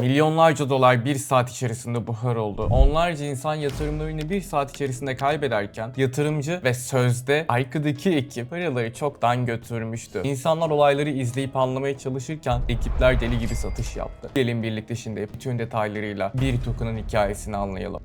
Milyonlarca dolar bir saat içerisinde buhar oldu. Onlarca insan yatırımlarını bir saat içerisinde kaybederken yatırımcı ve sözde arkadaki ekip paraları çoktan götürmüştü. İnsanlar olayları izleyip anlamaya çalışırken ekipler deli gibi satış yaptı. Gelin birlikte şimdi bütün detaylarıyla bir token'ın hikayesini anlayalım.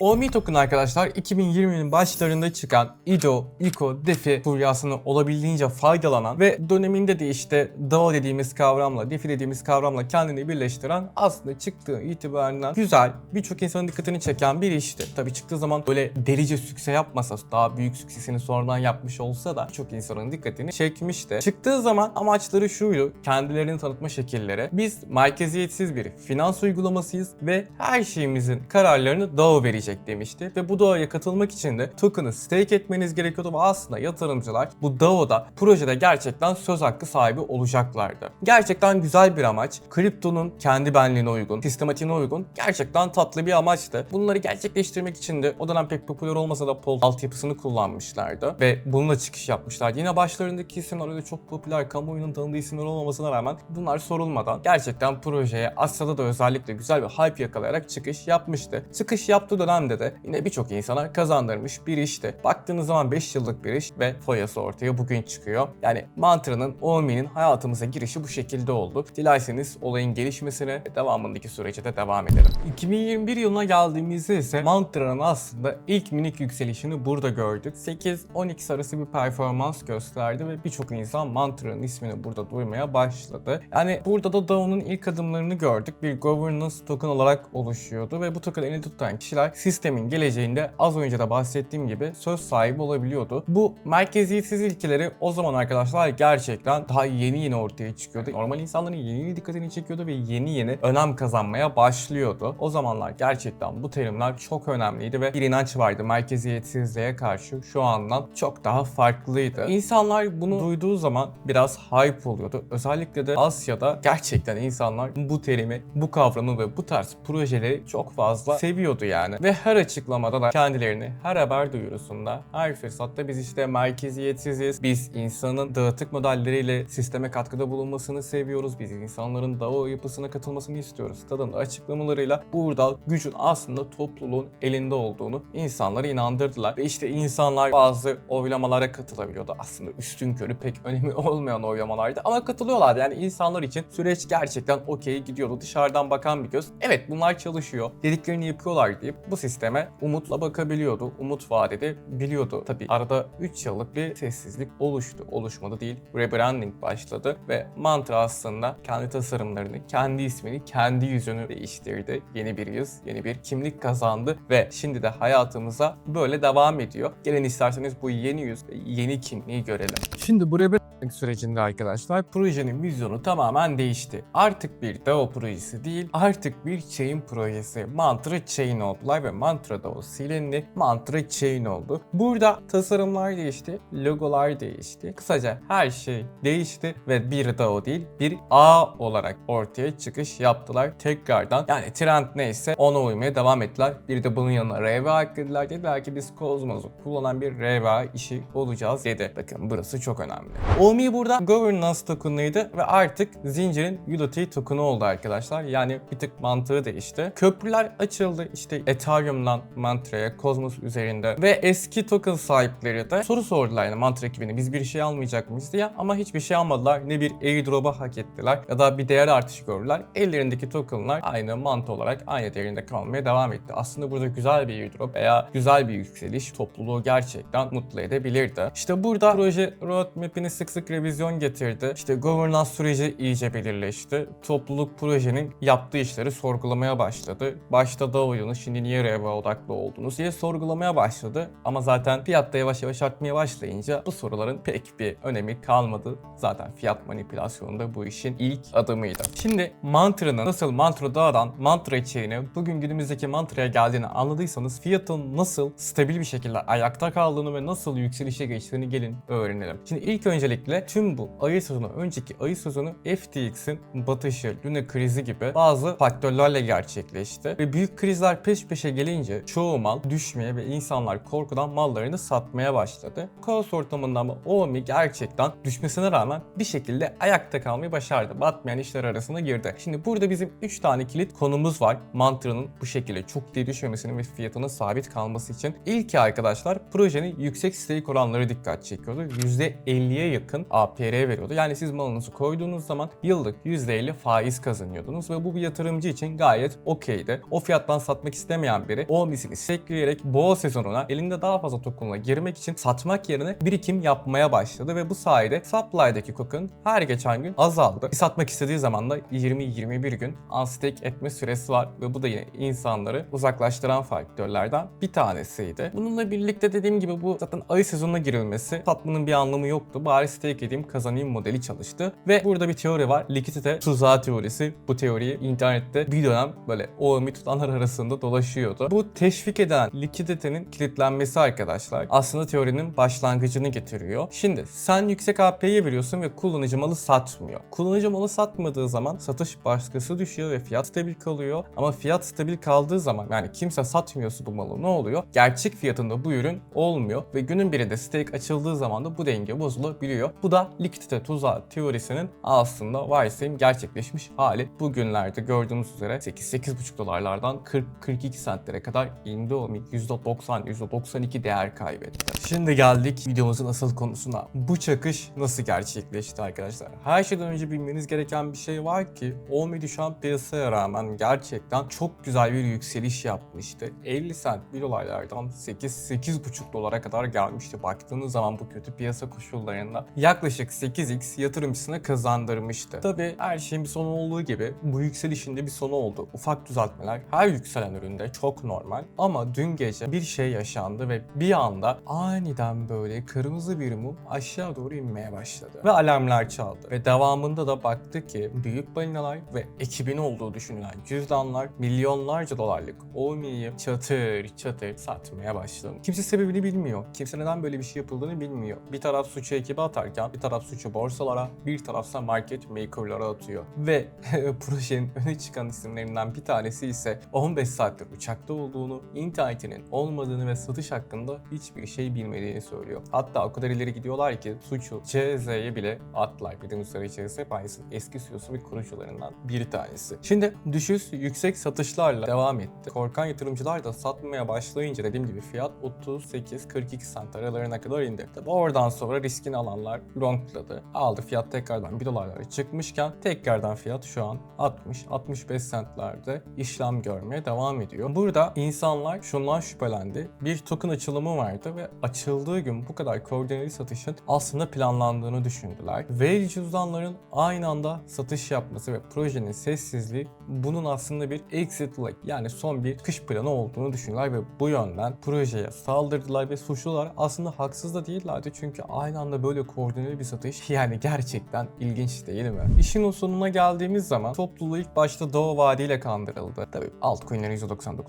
OMI token arkadaşlar 2020'nin başlarında çıkan IDO, ICO, DeFi furyasını olabildiğince faydalanan ve döneminde de işte DAO dediğimiz kavramla, DeFi dediğimiz kavramla kendini birleştiren aslında çıktığı itibariyle güzel, birçok insanın dikkatini çeken bir işti. Tabii çıktığı zaman böyle delice sükse yapmasa, daha büyük süksesini sonradan yapmış olsa da çok insanın dikkatini çekmişti. Çıktığı zaman amaçları şuydu, kendilerini tanıtma şekilleri. Biz merkeziyetsiz bir finans uygulamasıyız ve her şeyimizin kararlarını DAO verecek demişti. Ve bu DAO'ya katılmak için de token'ı stake etmeniz gerekiyordu ve aslında yatırımcılar bu DAO'da projede gerçekten söz hakkı sahibi olacaklardı. Gerçekten güzel bir amaç. Kriptonun kendi benliğine uygun, sistematiğine uygun gerçekten tatlı bir amaçtı. Bunları gerçekleştirmek için de o dönem pek popüler olmasa da Pol altyapısını kullanmışlardı ve bununla çıkış yapmışlardı. Yine başlarındaki isimler öyle çok popüler, kamuoyunun tanıdığı isimler olmamasına rağmen bunlar sorulmadan gerçekten projeye Asya'da da özellikle güzel bir hype yakalayarak çıkış yapmıştı. Çıkış yaptığı dönemde de yine birçok insana kazandırmış bir işti. Baktığınız zaman 5 yıllık bir iş ve foyası ortaya bugün çıkıyor. Yani Mantra'nın, OMI'nin hayatımıza girişi bu şekilde oldu. Dilerseniz olayın gelişmesine ve devamındaki sürece de devam edelim. 2021 yılına geldiğimizde ise Mantra'nın aslında ilk minik yükselişini burada gördük. 8-10x arası bir performans gösterdi ve birçok insan Mantra'nın ismini burada duymaya başladı. Yani burada da DAO'nun ilk adımlarını gördük. Bir governance token olarak oluşuyordu ve bu token elinde tutan kişiler sistemin geleceğinde az önce de bahsettiğim gibi söz sahibi olabiliyordu. Bu merkeziyetsiz ilkeleri o zaman arkadaşlar gerçekten daha yeni yeni ortaya çıkıyordu. Normal insanların yeni yeni dikkatini çekiyordu ve yeni yeni önem kazanmaya başlıyordu. O zamanlar gerçekten bu terimler çok önemliydi ve bir inanç vardı merkeziyetsizliğe karşı şu andan çok daha farklıydı. İnsanlar bunu duyduğu zaman biraz hype oluyordu. Özellikle de Asya'da gerçekten insanlar bu terimi, bu kavramı ve bu tarz projeleri çok fazla seviyordu yani. Ve her açıklamada da kendilerini her haber duyurusunda, her fırsatta biz işte merkeziyetsiziz, biz insanın dağıtık modelleriyle sisteme katkıda bulunmasını seviyoruz, biz insanların DAO yapısına katılmasını istiyoruz. Tadında açıklamalarıyla burada gücün aslında topluluğun elinde olduğunu insanlara inandırdılar. Ve işte insanlar bazı oylamalara katılabiliyordu. Aslında üstün körü pek önemi olmayan oylamalardı ama katılıyorlardı. Yani insanlar için süreç gerçekten okey gidiyordu. Dışarıdan bakan bir göz. Evet bunlar çalışıyor. Dediklerini yapıyorlar deyip bu sisteme umutla bakabiliyordu. Umut vaat edebiliyordu. Tabi arada 3 yıllık bir sessizlik oluştu. Oluşmadı değil. Rebranding başladı ve Mantra aslında kendi tasarımlarını, kendi ismini, kendi yüzünü değiştirdi. Yeni bir yüz, yeni bir kimlik kazandı ve şimdi de hayatımıza böyle devam ediyor. Gelin isterseniz bu yeni yüz yeni kimliği görelim. Şimdi bu rebranding sürecinde arkadaşlar projenin vizyonu tamamen değişti. Artık bir DAO projesi değil, artık bir chain projesi. Mantra Chain oldular ve Mantra DAO silindi. Mantra Chain oldu. Burada tasarımlar değişti, logolar değişti. Kısaca her şey değişti ve bir DAO değil, bir ağ olarak ortaya çıkış yaptılar tekrardan. Yani trend neyse ona uymaya devam ettiler. Bir de bunun yanına RVA eklediler. Dediler ki biz Cosmos'u kullanan bir RVA işi olacağız dedi. Bakın burası çok önemli. OMI burada governance token'ıydı ve artık zincirin UDT token'ı oldu arkadaşlar. Yani bir tık mantığı değişti. Köprüler açıldı işte Ethereum'dan Mantra'ya, Cosmos üzerinde ve eski token sahipleri de soru sordular yani Mantra ekibine biz bir şey almayacak mıyız diye ama hiçbir şey almadılar. Ne bir airdrop'a hak ettiler ya da bir değer artışı gördüler. Ellerindeki tokenlar aynı mantı olarak aynı değerinde kalmaya devam etti. Aslında burada güzel bir airdrop veya güzel bir yükseliş topluluğu gerçekten mutlu edebilirdi. İşte burada proje roadmap'ini sık sık revizyon getirdi. İşte governance süreci iyice belirleşti. Topluluk projenin yaptığı işleri sorgulamaya başladı. Başta da oyunu şimdi niye REVA odaklı oldunuz diye sorgulamaya başladı. Ama zaten fiyatta yavaş yavaş artmaya başlayınca bu soruların pek bir önemi kalmadı. Zaten fiyat manipülasyonu da bu işin ilk adımıydı. Şimdi Mantra'nın nasıl Mantra Dağ'dan Mantra içeriğine bugün günümüzdeki Mantra'ya geldiğini anladıysanız fiyatın nasıl stabil bir şekilde ayakta kaldığını ve nasıl yükselişe geçtiğini gelin öğrenelim. Şimdi ilk öncelikle tüm bu ayı sezonu, önceki ayı sezonu FTX'in batışı, Luna krizi gibi bazı faktörlerle gerçekleşti. Ve büyük krizler peş peşe gelince çoğu mal düşmeye ve insanlar korkudan mallarını satmaya başladı. Kaos ortamında ama OMI gerçekten düşmesine rağmen bir şekilde ayakta kalmayı başardı. Batmayan işler arasına girdi. Şimdi burada bizim 3 tane kilit konumuz var. Mantra'nın bu şekilde çok diye düşmemesinin ve fiyatının sabit kalması için. İlki arkadaşlar projenin yüksek stake oranları dikkat çekiyordu. %50'ye yakın APR veriyordu. Yani siz malınızı koyduğunuz zaman yıllık %50 faiz kazanıyordunuz ve bu bir yatırımcı için gayet okeydi. O fiyattan satmak istemeyen biri o misini stekleyerek boğa sezonuna elinde daha fazla tokenla girmek için satmak yerine birikim yapmaya başladı ve bu sayede supply'daki token her geçen gün azaldı. Satmak istediği zaman da 20-21 gün unstake etme süresi var ve bu da yine insanları uzaklaştıran faktörlerden bir tanesiydi. Bununla birlikte dediğim gibi bu zaten ayı sezonuna girilmesi satmanın bir anlamı yoktu. Bari stake edeyim kazanayım modeli çalıştı. Ve burada bir teori var. Likidite tuzağı teorisi. Bu teoriyi internette bir dönem böyle OMI tutanlar arasında dolaşıyordu. Bu teşvik eden likiditenin kilitlenmesi arkadaşlar aslında teorinin başlangıcını getiriyor. Şimdi sen yüksek AP'ye veriyorsun ve kullanıcı malı satmıyor. Kullanıcı malı satmadığı zaman satış baskısı düşüyor ve fiyat stabil kalıyor. Ama fiyat stabil kaldığı zaman yani kimse satmıyorsa bu malı ne oluyor? Gerçek fiyatında bu ürün olmuyor ve günün birinde stake açıldığı zaman da bu denge bozulabiliyor. Bu da likidite tuzağı teorisinin aslında varsayım gerçekleşmiş hali. Bugünlerde gördüğünüz üzere 8-8,5 dolarlardan 40-42 sentlere kadar indi o %90, %92 değer kaybetti. Şimdi geldik videomuzun asıl konusuna. Bu çakış nasıl gerçekleşti arkadaşlar? Her şeyden önce bilmeniz gereken bir şey var ki OMI düşen piyasaya rağmen gerçekten çok güzel bir yükseliş yapmıştı. 50 sent bir dolarlardan 8-8,5 dolara kadar gelmişti. Baktığınız zaman bu kötü piyasa koşullarında yaklaşık 8x yatırımcısına kazandırmıştı. Tabi her şeyin bir sonu olduğu gibi bu yükselişin de bir sonu oldu. Ufak düzeltmeler her yükselen üründe çok normal. Ama dün gece bir şey yaşandı ve bir anda aniden böyle kırmızı bir mum aşağı doğru inmeye başladı. Ve alarmlar çaldı. Ve devamında da baktı ki büyük balinalar ve ekibin olduğu düşünülen cüzdanlar milyonlarca dolarlık OMI'yi çatır çatır satmaya başladı. Kimse sebebini bilmiyor. Kimse neden böyle bir şey yapıldığını bilmiyor. Bir taraf suçu ekibe atarken bir taraf suçu borsalara, bir tarafsa market makerlara atıyor. Ve projenin öne çıkan isimlerinden bir tanesi ise 15 saattir uçakta olduğunu, internetinin olmadığını ve satış hakkında hiçbir şey bilmediğini söylüyor. Hatta o kadar ileri gidiyorlar ki suçu CZ'ye bile atlar. Bildiğiniz üzere CZ Binance'ın eski CEO'su ve kurucularından bir tanesi. Şimdi düşüş yüksek satışlarla devam etti. Korkan yatırımcılar da satmaya başlayınca dediğim gibi fiyat 38-42 sent aralarına kadar indi. Tabi oradan sonra riskini alanlar longladı. Aldı fiyat tekrardan 1 dolarlara çıkmışken tekrardan fiyat şu an 60-65 centlerde işlem görmeye devam ediyor. Burada insanlar şundan şüphelendi. Bir token açılımı vardı ve açıldığı gün bu kadar koordineli satışın aslında planlandığını düşündüler. Ve cüzdanların aynı anda satış yapması ve projenin sessizliği bunun aslında bir exit leg yani son bir kış planı olduğunu düşündüler ve bu yönden projeye saldırdılar ve suçlular aslında haksız da değillerdi çünkü aynı anda böyle koordineli bir satış yani gerçekten ilginç değil mi? İşin sonuna geldiğimiz zaman topluluğu ilk başta Doğu Vadi ile kandırıldı. Tabii altcoin'lerin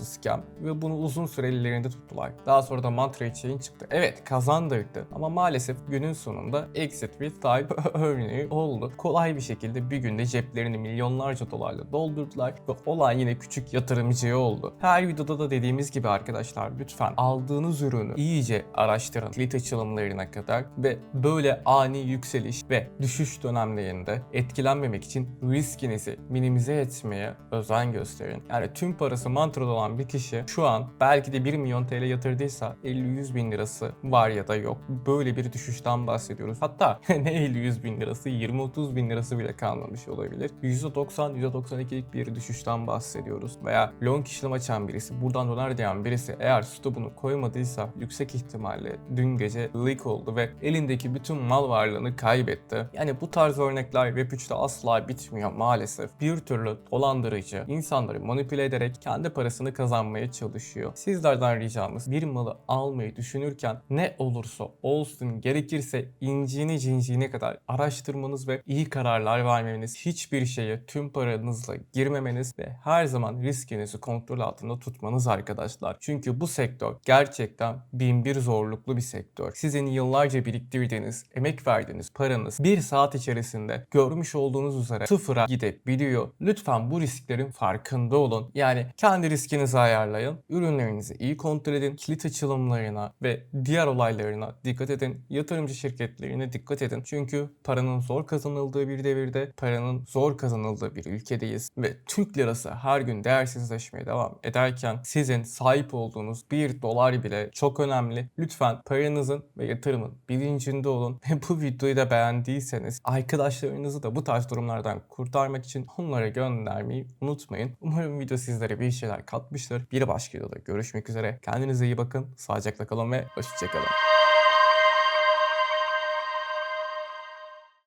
%99'u scam ve bunu uzun süre ellerinde tuttular. Daha sonra da Mantra Chain çıktı. Evet kazandırdı ama maalesef günün sonunda exit with type örneği oldu. Kolay bir şekilde bir günde ceplerini milyonlarca dolarla doldurdular ve olay yine küçük yatırımcıya oldu. Her videoda da dediğimiz gibi arkadaşlar lütfen aldığınız ürünü iyice araştırın. Kilit açılımlarına kadar ve böyle ani yükseliş ve düşüş dönemlerinde etkilenmemek için riskinizi minimize etmeye özen gösterin. Yani tüm parası mantrada olan bir kişi şu an belki de 1 milyon TL yatırdıysa 50-100 bin lirası var ya da yok. Böyle bir düşüşten bahsediyoruz. Hatta ne 50-100 bin lirası 20-30 bin lirası bile kalmamış olabilir. %90-%92'lik bir düşüşten bahsediyoruz. Veya long işlem açan birisi, buradan döner diyen birisi eğer stopunu koymadıysa yüksek ihtimalle dün gece leak oldu ve elindeki bütün mal varlığını kaybetti. Yani bu tarz örnekler Web3'te asla bitmiyor maalesef. Bir türlü dolandırıcı insanları manipüle ederek kendi parasını kazanmaya çalışıyor. Sizlerden ricamız bir malı almayı düşünürken ne olursa olsun gerekirse inciğine cinciğine kadar araştırmanız ve iyi kararlar vermeniz, hiçbir şeye tüm paranızla girmemeniz ve her zaman riskinizi kontrol altında tutmanız arkadaşlar. Çünkü bu sektör gerçekten bin bir zorluklu bir sektör. Sizin yıllarca biriktirdiğiniz, emek verdiğiniz paranız bir saat içerisinde görmüş olduğunuz üzere sıfıra gidebiliyor. Lütfen bu risklerin farkında olun. Yani kendi riskinizi bütçenizi ayarlayın. Ürünlerinizi iyi kontrol edin. Kilit açılımlarına ve diğer olaylarına dikkat edin. Yatırımcı şirketlerine dikkat edin. Çünkü paranın zor kazanıldığı bir devirde, paranın zor kazanıldığı bir ülkedeyiz ve Türk lirası her gün değersizleşmeye devam ederken sizin sahip olduğunuz bir dolar bile çok önemli. Lütfen paranızın ve yatırımın bilincinde olun ve bu videoyu da beğendiyseniz arkadaşlarınızı da bu tarz durumlardan kurtarmak için onlara göndermeyi unutmayın. Umarım video sizlere bir şeyler katmıştır. Bir başka videoda görüşmek üzere. Kendinize iyi bakın, sağlıcakla kalın ve hoşçakalın.